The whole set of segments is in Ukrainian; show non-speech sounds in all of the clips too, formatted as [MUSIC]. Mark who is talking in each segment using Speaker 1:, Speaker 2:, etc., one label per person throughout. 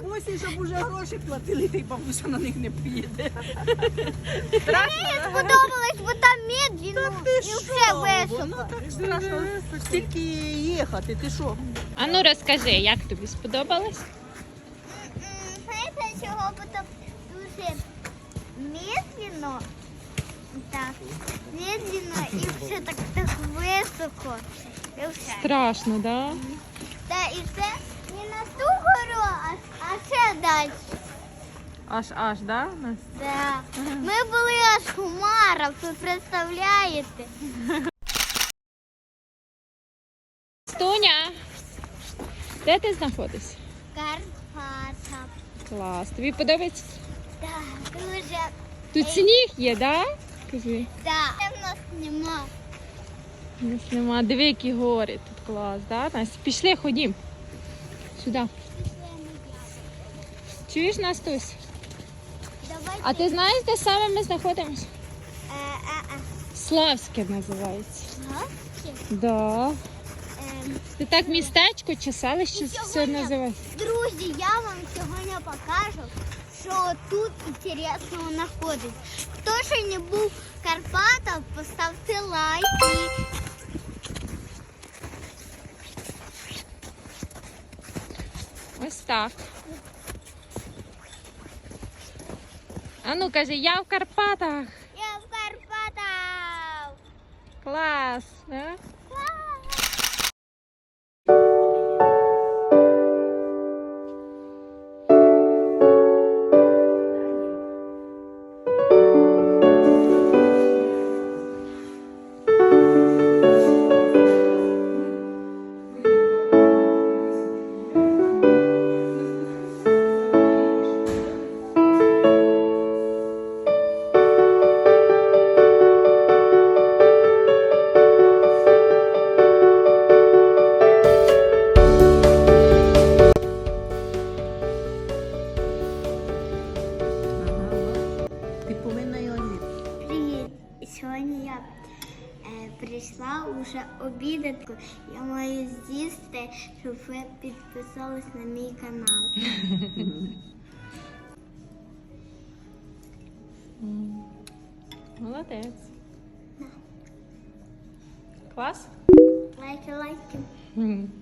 Speaker 1: так.
Speaker 2: Бабусі, щоб уже гроші платили, ти бабуся на них не поїде.
Speaker 1: Мені сподобалось, бо там медленно і все високо.
Speaker 2: Воно так страшно. Стільки їхати, ти що?
Speaker 3: А ну розкажи, як тобі сподобалось?
Speaker 1: Знаєте, чого? Бо там дуже медленно. Так, медленно і все так, так високо. І все.
Speaker 3: Страшно, да?
Speaker 1: Та і це не на ту гору, а ще далі.
Speaker 3: Аж аж, да?
Speaker 1: Так. Ми були аж в ви представляєте?
Speaker 3: Стуня, де ти знаходишся?
Speaker 1: Карпата.
Speaker 3: Клас. Тобі подобається?
Speaker 1: Так, дуже.
Speaker 3: Тут сніг є, да? Кажи.
Speaker 1: Так. В нас нема.
Speaker 3: У нас нема. Диви, які гори. Тут клас, да? Настя, пішли, ходім. Сюди. Чуєш, Настусь?
Speaker 1: Давайте.
Speaker 3: А ти знаєш, де саме ми знаходимося?
Speaker 1: Е, е, е.
Speaker 3: Славське називається.
Speaker 1: Гості?
Speaker 3: Да.
Speaker 1: Ем,
Speaker 3: Це так містечко чи селище все називається.
Speaker 1: Друзі, я вам сьогодні покажу, що тут інтересного знаходиться. Хто ще не був в Карпатах, поставте лайк
Speaker 3: Ось так. А ну кажи, я в Карпатах.
Speaker 1: я в Карпатах.
Speaker 3: Клас. Да?
Speaker 1: Підписались на мій канал. [LAUGHS]
Speaker 3: Молодець. Клас?
Speaker 1: Лайки, лайки. [LAUGHS]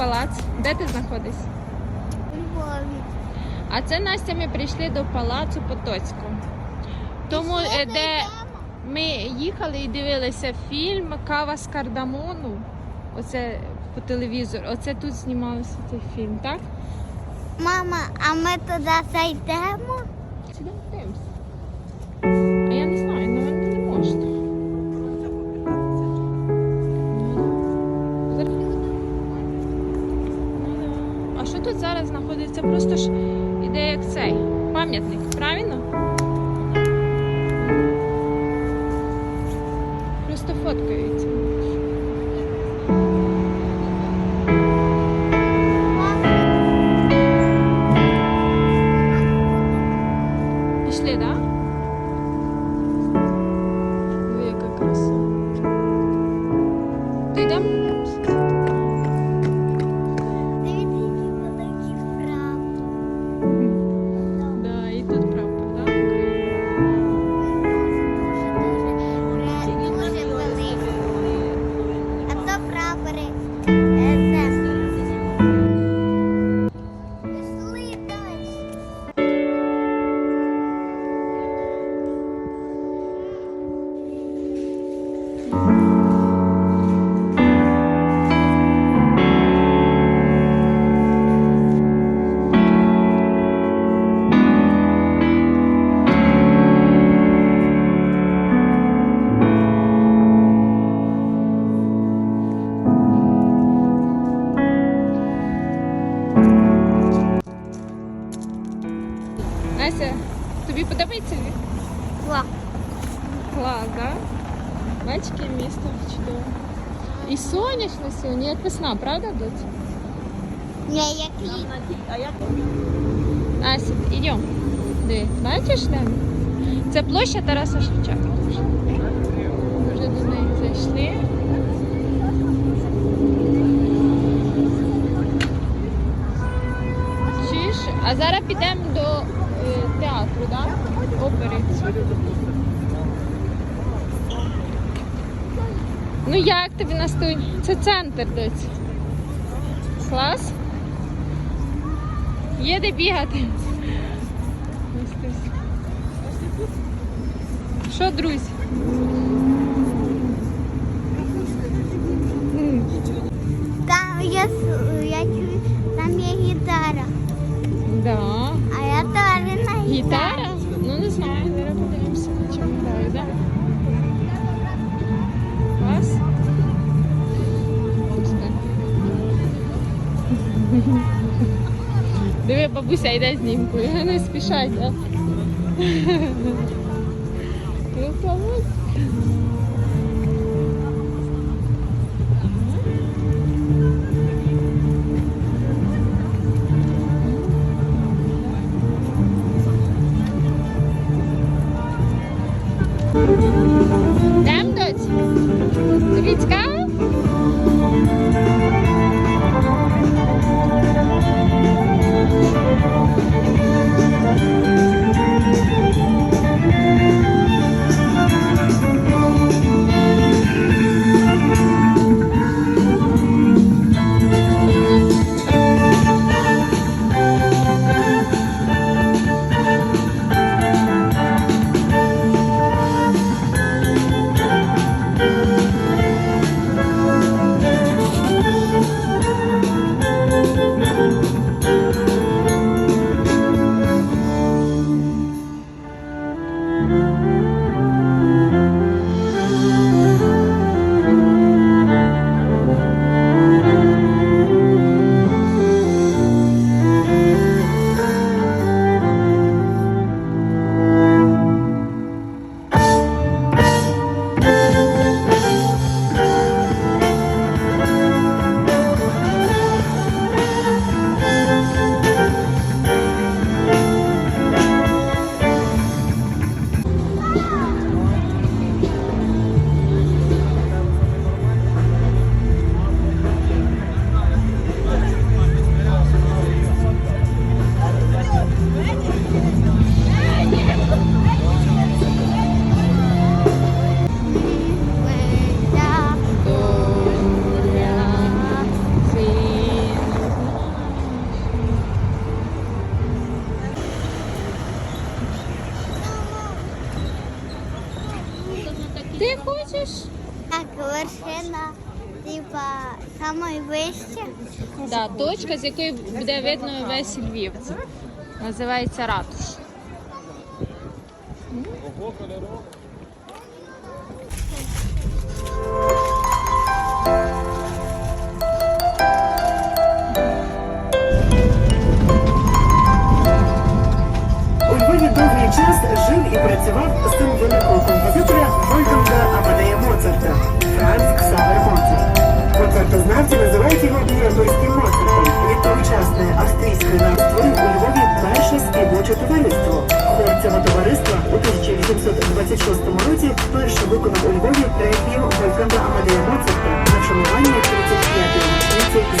Speaker 2: палац?
Speaker 3: Де ти знаходишся?
Speaker 1: Львові.
Speaker 3: А це Настя, ми прийшли до палацу Потоцького. Тому е, де ми їхали і дивилися фільм Кава з кардамону. Оце по телевізору. Оце тут знімався цей фільм, так?
Speaker 1: Мама, а ми туди зайдемо?
Speaker 3: Знаходиться? Просто ж іде як цей пам'ятник, правильно? Просто фоткаються. Як
Speaker 1: літ.
Speaker 2: А як
Speaker 3: Настя, йдемо. Диви, бачиш там? Це площа Тараса Шевченка. Вже до неї зайшли. Чуєш? А зараз підемо до е, театру? Да? Опери. Ну як тобі Настунь? Це центр доць. Клас? Є де бігати. Що, друзі?
Speaker 1: Там я, я чую, там є гітара.
Speaker 3: Да.
Speaker 1: А я теж на гітарі.
Speaker 3: Гітара? Ну не знаю, зараз подивимося, на чому граю, да? Диви, бабуся йде знімкою, не спішать, а? Красавець. [LAUGHS] Дем [LAUGHS] Да, точка, з якої буде видно весь Львів. Називається ратуш.
Speaker 4: У Львові довгий час жив і працював син великого композитора Вольфганга Моцартознавці его його імператорським Моцартом. Від тогочасної австрійської нам створив у Львові перше співоче товариство. Хор цього товариства у 1826 році вперше виконав у Львові реквієм Вольфганга Амадея Моцарта на вшанування 35-ї річниці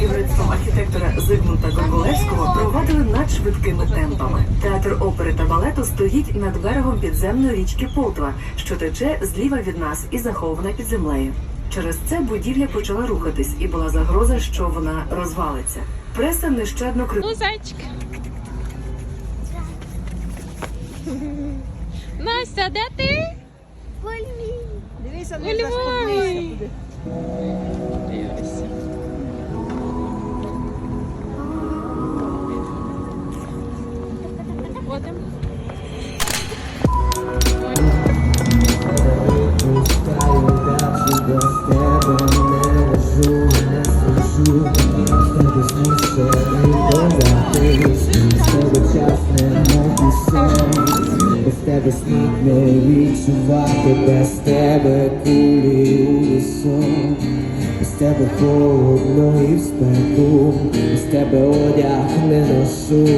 Speaker 4: Єврейством архітектора Зигмунта Горголевського проводили надшвидкими темпами. Театр опери та балету стоїть над берегом підземної річки Полтва, що тече зліва від нас і захована під землею. Через це будівля почала рухатись, і була загроза, що вона розвалиться. Преса нещадно кричала.
Speaker 3: Ну, зайчик. Настя, де ти?
Speaker 2: Дивися,
Speaker 3: У
Speaker 2: не
Speaker 3: Львові.
Speaker 2: заспокойся буде.
Speaker 3: Дивися. Ходимо.
Speaker 5: Без тебе сніг не відчувати, без тебе кулі у лісу, без тебе холодно і в спеку, без тебе одяг не ношу,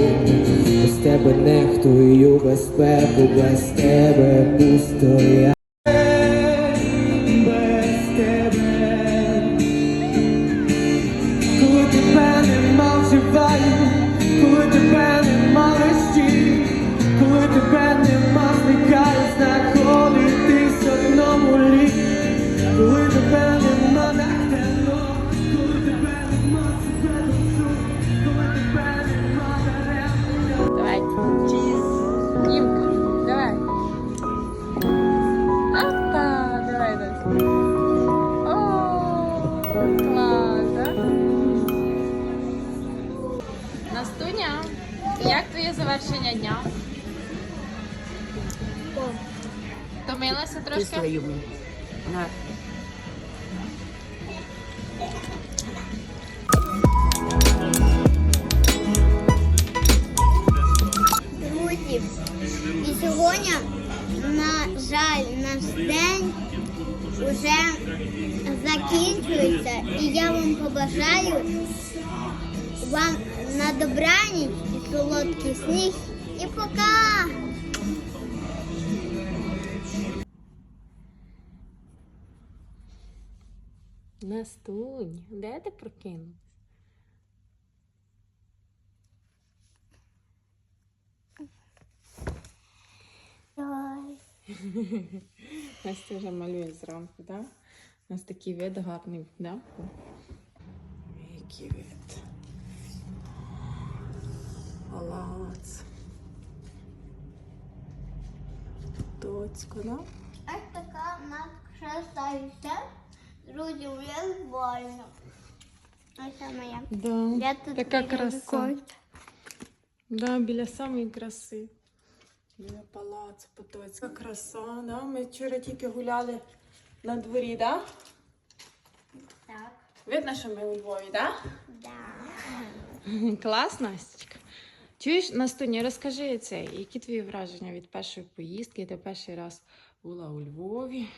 Speaker 5: без тебе нехтую безпеку, без тебе пусто я.
Speaker 3: Трошки?
Speaker 2: На.
Speaker 1: Друзі, і сьогодні, на жаль, наш день вже закінчується. І я вам побажаю вам на добраніч і солодкий сніг. І пока!
Speaker 3: Настунь, де ти прокинулась? [LAUGHS] Настя вже малює зранку, так? У нас такий вид гарний, да? Який вид. Палац. Тоцько, да?
Speaker 1: Ось така в нас красавиця. Друзі, я больно. Ось моя.
Speaker 3: Да.
Speaker 1: Я тут
Speaker 3: така
Speaker 1: біля
Speaker 3: краса.
Speaker 1: віконця.
Speaker 3: Да, біля самої краси. Біля палацу Потоцька. Краса, да? Ми вчора тільки гуляли на дворі, да?
Speaker 1: Так,
Speaker 3: Видно, що ми у Львові, да?
Speaker 1: да. [LAUGHS]
Speaker 3: Клас, Настечка. Чуєш, Настуня, розкажи це, які твої враження від першої поїздки? Ти перший раз була у Львові.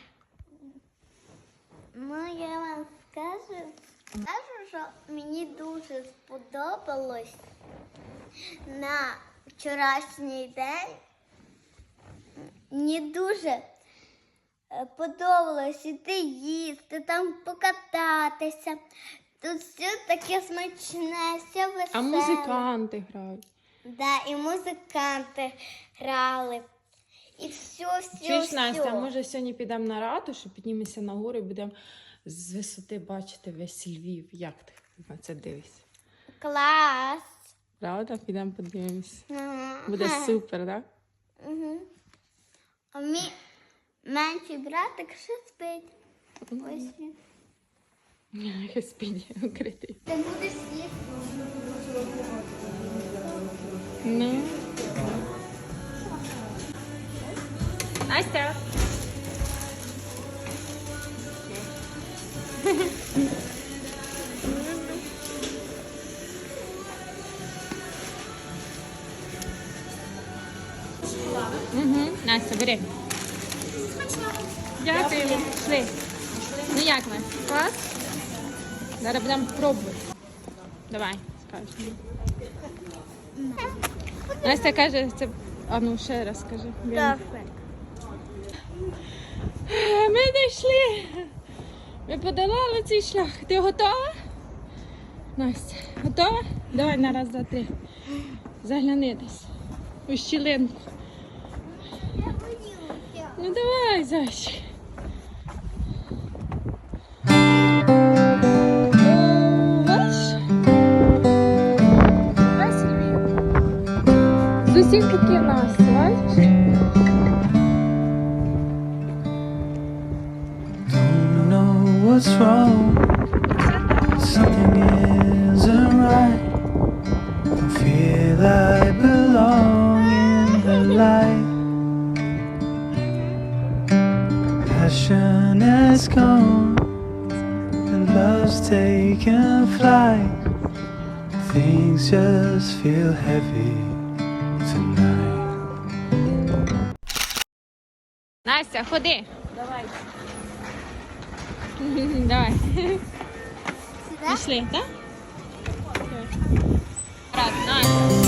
Speaker 1: Ну, я вам скажу, скажу, що мені дуже сподобалось на вчорашній день. Мені дуже е, подобалось іти їсти, там покататися. Тут все таке смачне, все веселе.
Speaker 3: А музиканти грають.
Speaker 1: Да, і музиканти грали. І все, все,
Speaker 3: Чуєш,
Speaker 1: все.
Speaker 3: Настя, може сьогодні підемо на ратушу, піднімемося на гору і будемо з висоти бачити весь Львів. Як ти на це дивишся?
Speaker 1: Клас.
Speaker 3: Правда? Підемо подивимося.
Speaker 1: Ага.
Speaker 3: Буде супер, так?
Speaker 1: Угу. А мій менший братик ще спить. Ось він.
Speaker 3: Да? Спіді укритий.
Speaker 1: Ти будеш їсти.
Speaker 3: Ну. Настя. Угу. Настя, бери. Дякую. Пішли. Ну як ми? Клас? Зараз будемо пробувати. Давай, скажи. Настя каже, це. А ну ще раз скажи.
Speaker 1: Добре.
Speaker 3: Ми дійшли. Ми подолали цей шлях. Ти готова? Настя, готова? Давай на раз, два, три. Загляни десь. У щілинку. Ну давай, зайчик. З такі Настя,
Speaker 5: know what's wrong. Something isn't right. Don't feel I belong in the light. Passion has gone, and love's taken flight. Things just feel heavy tonight.
Speaker 3: Настя, ходи. Давай. [LAUGHS] Давай. Пішли, так? Раз, Настя.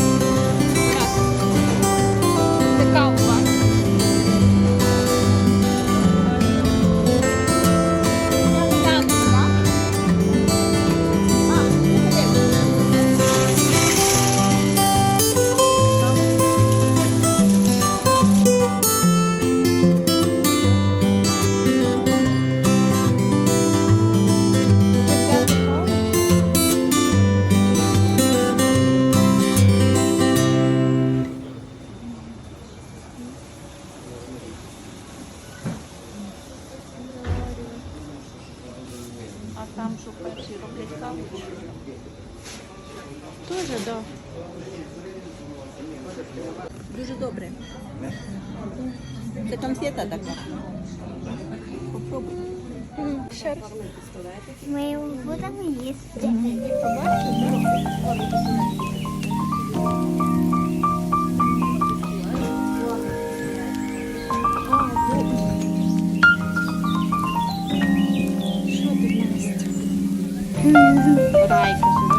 Speaker 3: Настя? Райка Це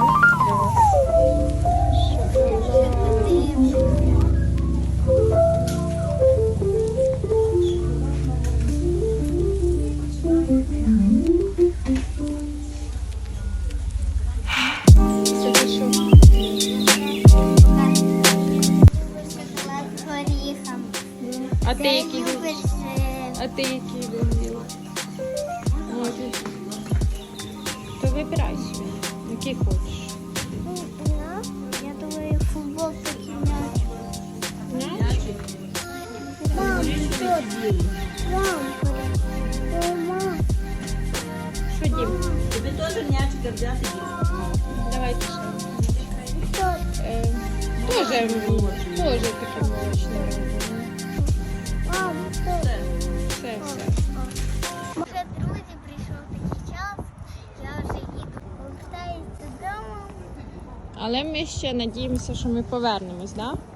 Speaker 3: що Дім?
Speaker 2: Тобі теж м'ячика взяти є.
Speaker 3: Давайте ще. Е, Тоже, тоже таке молочне. Все, все.
Speaker 1: Вже, друзі, прийшов такий час. Я вже їду повертаюсь додому. Але ми ще надіємося, що ми повернемось, так? Да?